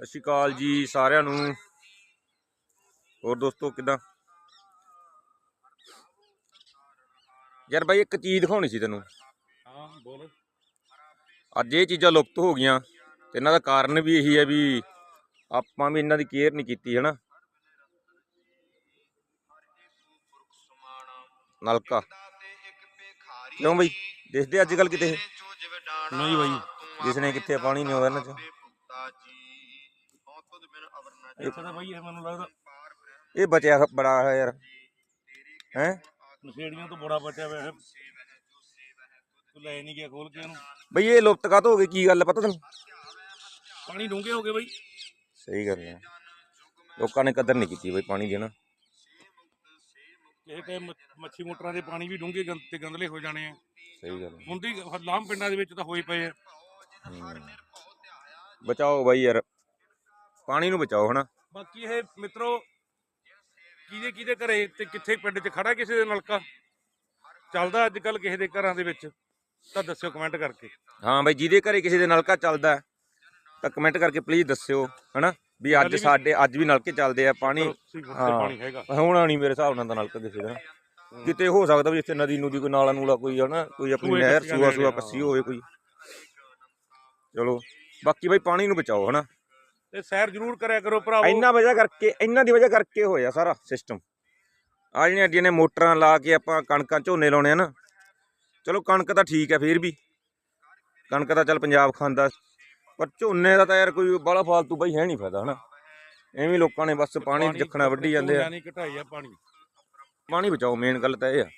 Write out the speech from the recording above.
ਸਤਿ ਸ਼੍ਰੀ ਅਕਾਲ ਜੀ ਸਾਰਿਆਂ ਨੂੰ। ਹੋਰ ਦੋਸਤੋ ਕਿਦਾਂ? ਯਾਰ ਬਾਈ ਇੱਕ ਚੀਜ਼ ਦਿਖਾਉਣੀ ਸੀ ਤੈਨੂੰ। ਹਾਂ ਬੋਲ। ਅੱਜ ਇਹ ਚੀਜ਼ਾਂ ਲੁਪਤ ਹੋ ਗਈਆਂ ਤੇ ਇਹਨਾਂ ਦਾ ਕਾਰਨ ਵੀ ਇਹੀ ਹੈ ਵੀ ਆਪਾਂ ਵੀ ਇਹਨਾਂ ਦੀ ਕੇਅਰ ਨਹੀਂ ਕੀਤੀ ਹੈ ਨਾ ਨਲਕਾ। ਕਿਉਂ ਬਈ? ਦੇਖਦੇ ਅੱਜ ਕੱਲ ਕਿਤੇ ਨਹੀਂ ਬਾਈ। ਜਿਸ ਨੇ ਕਿੱਥੇ ਪਾਣੀ ਨਹੀਂ ਆਉਂਦਾ ਇਹਨਾਂ ਚ। ਇੱਥੇ ਤਾਂ ਬਾਈ ਇਹ ਮੈਨੂੰ ਲੱਗਦਾ ਇਹ ਬਚਿਆ ਬੜਾ ਹੈ ਯਾਰ। ਹੈ? ਨਸ਼ੇੜੀਆਂ ਤੋਂ ਬੜਾ ਬਚਿਆ ਹੋਇਆ ਹੈ ਤੂੰ ਲੈ ਨਹੀਂ ਗਿਆ ਖੋਲ ਕੇ ਇਹਨੂੰ। ਬਈ ਇਹ ਲੁਪਤ ਕਾਤ ਹੋ ਗਈ? ਕੀ ਗੱਲ ਪਤਾ ਤੈਨੂੰ? ਪਾਣੀ ਡੂੰਘੇ ਹੋ ਗਏ ਬਾਈ। ਸਹੀ ਗੱਲ ਹੈ ਲੋਕਾਂ ਨੇ ਕਦਰ ਨਹੀਂ ਕੀਤੀ ਬਈ ਪਾਣੀ ਦੀ ਨਾ। ਕਿਸੇ ਮੱਛੀ ਮੋਟਰਾਂ ਦੇ ਪਾਣੀ ਵੀ ਡੂੰਘੇ ਗੰਦ ਤੇ ਗੰਦਲੇ ਹੋ ਜਾਣੇ ਆ। ਸਹੀ ਗੱਲ ਹੈ ਹੁੰਦੀ ਲਾਮ ਪਿੰਡਾਂ ਦੇ ਵਿੱਚ ਤਾਂ ਹੋਈ ਪਏ ਆ। ਹਮ। ਬਚਾਓ ਬਾਈ ਯਾਰ। ਪਾਣੀ ਨੂੰ ਬਚਾਓ ਹਨਾ। ਬਾਕੀ ਇਹ ਮਿੱਤਰੋ ਕਿਹਦੇ ਕਿਹਦੇ ਘਰੇ ਤੇ ਕਿੱਥੇ ਪਿੰਡ 'ਚ ਖੜਾ ਕਿਸੇ ਦੇ ਨਲਕਾ? ਚੱਲਦਾ ਅੱਜ ਕੱਲ ਕਿਸੇ ਦੇ ਘਰਾਂ ਦੇ ਵਿੱਚ ਤਾਂ ਦੱਸਿਓ ਕਮੈਂਟ ਕਰਕੇ। ਹਾਂ ਬਾਈ ਜਿਹਦੇ ਘਰੇ ਕਿਸੇ ਦੇ ਨਲਕਾ ਚੱਲਦਾ ਹੈ, ਤਾਂ ਕਮੈਂਟ ਕਰਕੇ ਪਲੀਜ਼ ਦੱਸਿਓ ਹਨਾ? ਵੀ ਅੱਜ ਸਾਡੇ ਅੱਜ ਵੀ ਨਲਕੇ ਚੱਲਦੇ ਆ ਪਾਣੀ। ਸੀ ਫੁੱਟ ਹਾਂ। ਤੇ ਪਾਣੀ ਹੈਗਾ। ਹੋਣਾ ਨਹੀਂ ਮੇਰੇ ਹਿਸਾਬ ਨਾਲ ਤਾਂ ਨਲਕਾ ਕਿਸੇ ਦਾ। ਕਿਤੇ ਹੋ ਸਕਦਾ ਵੀ ਇੱਥੇ ਨਦੀ ਨੂਦੀ ਕੋਈ ਨਾਲਾ ਨੂਲਾ ਕੋਈ ਹਨਾ ਕੋਈ ਆਪਣੀ ਸੂਏ ਨਹਿਰ ਕੱਸੀਆਂ ਸੂਆ ਸੂਆ। ਕੱਸੀ ਹੋਵੇ ਕੋਈ। ਚਲੋ ਬਾਕੀ ਬਾਈ ਪਾਣੀ ਨੂੰ ਬਚਾਓ ਹਨਾ। ਤੇ ਸੈਰ ਜ਼ਰੂਰ ਕਰਿਆ ਕਰੋ ਭਰਾਵੋ। ਇੰਨਾ ਵਜ੍ਹਾ ਕਰਕੇ ਇਹਨਾਂ ਦੀ ਵਜ੍ਹਾ ਕਰਕੇ ਹੋਇਆ ਸਾਰਾ ਸਿਸਟਮ ਆ ਜਿਹੜੀਆਂ ਅੱਡੀਆਂ ਨੇ ਮੋਟਰਾਂ ਲਾ ਕੇ ਆਪਾਂ ਕਣਕਾਂ ਝੋਨੇ ਲਾਉਣੇ ਆ ਨਾ ਚਲੋ ਕਣਕ ਤਾਂ ਠੀਕ ਹੈ ਫੇਰ ਵੀ। ਕਣਕ ਤਾਂ ਚੱਲ ਪੰਜਾਬ ਖਾਂਦਾ। ਪਰ ਝੋਨੇ ਦਾ ਤਾਂ ਯਾਰ ਕੋਈ ਬੜਾ ਫਾਲਤੂ ਬਈ ਹੈ ਨਹੀਂ ਫਾਇਦਾ ਹਨਾ? ਐਵੇਂ ਲੋਕਾਂ ਨੇ ਬਸ ਪਾਣੀ ਜੱਖਣਾ ਵੱਢੀ ਜਾਂਦੇ ਆ। ਨਹੀਂ ਘਟਾਈ ਆ ਪਾਣੀ। ਪਾਣੀ ਬਚਾਓ ਮੇਨ ਗੱਲ ਤਾਂ ਇਹ ਆ।